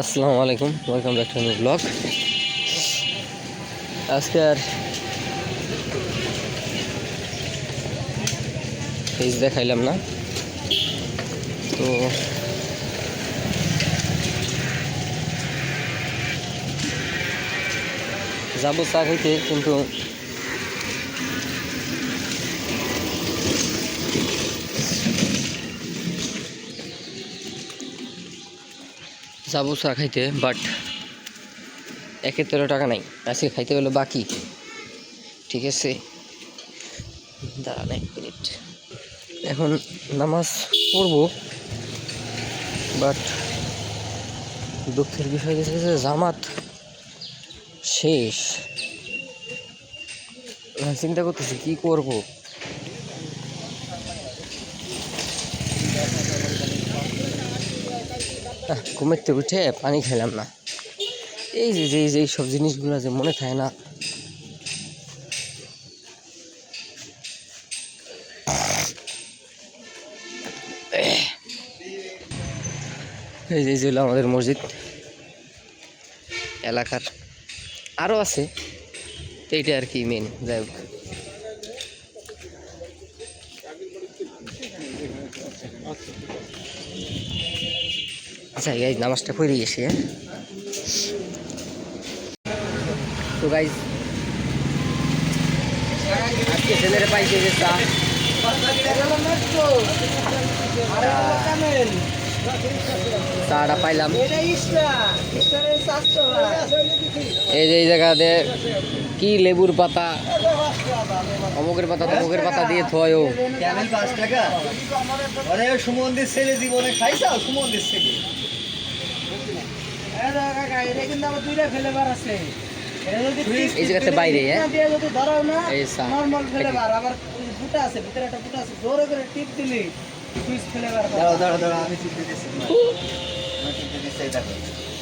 আসসালামু আলাইকুম welcome back to new blog আজকে আর ফেস দেখাইলাম না। তো যাব চা খাইতে, কিন্তু যাব চা খাইতে বাট একে তেরো টাকা নাই। আজকে খাইতে হলো বাকি। ঠিক আছে? দাঁড়ান এক মিনিট। এখন নামাজ পড়ব বাট দুঃখের বিষয় হচ্ছে যে জামাত শেষ। চিন্তা করতেছি, কী করব? থেকে উঠে পানি খেলাম না। এই যে যে যে সব জিনিসগুলো যে মনে থাকে না। এই যে হলো আমাদের মসজিদ। এলাকার আরও আছে। এইটা আর কি মেন যাই হোক। আচ্ছা এই নামাজটা পড়ে গেছি হ্যাঁ? তো গাইজ আজকে ছেলের পাইছে যে চা। চাটা পাইলাম। এই যে এই জায়গাতে কি লেবুর পাতা অমুকের পাতা তমুকের পাতা দিয়ে থয় ও। ক্যামেল পাঁচ টাকা। আরে সুমন্দির ছেলে জীবনে খাইছাও সুমন্দির ছেলে। এই জায়গাতে বাইরে, আমি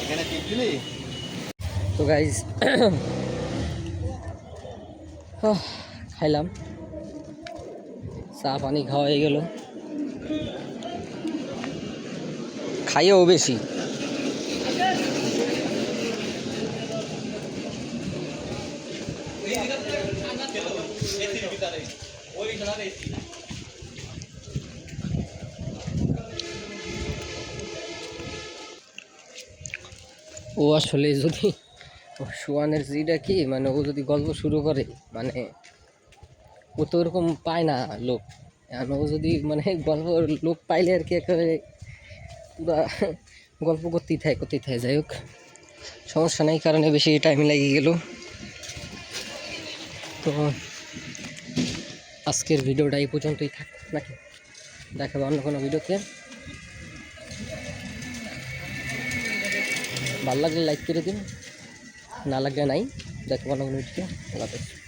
এখানে টিপ দিলি? তো গাইজ খাইলাম। চা পানি খাওয়া হয়ে গেল। খাইও বেশি। ও আসলে যদি সোয়ানের জিটা কি? মানে ও যদি গল্প শুরু করে মানে ও তো ওরকম পায় না লোক। ও যদি মানে গল্প লোক পাইলে আর কি একেবারে পুরা গল্প করতেই থাকে করতেই থাকে। যাই হোক, সমস্যা নেই, কারণে বেশি টাইম লেগে গেল। তো আজকের ভিডিওটা এই পর্যন্তই থাক, নাকি? দেখাবো অন্য কোনো ভিডিওতে। ভালো লাগলে লাইক করে দিন। না লাগলে নাই দেখো অন্য কোনো ভিডিও আল্লাহ।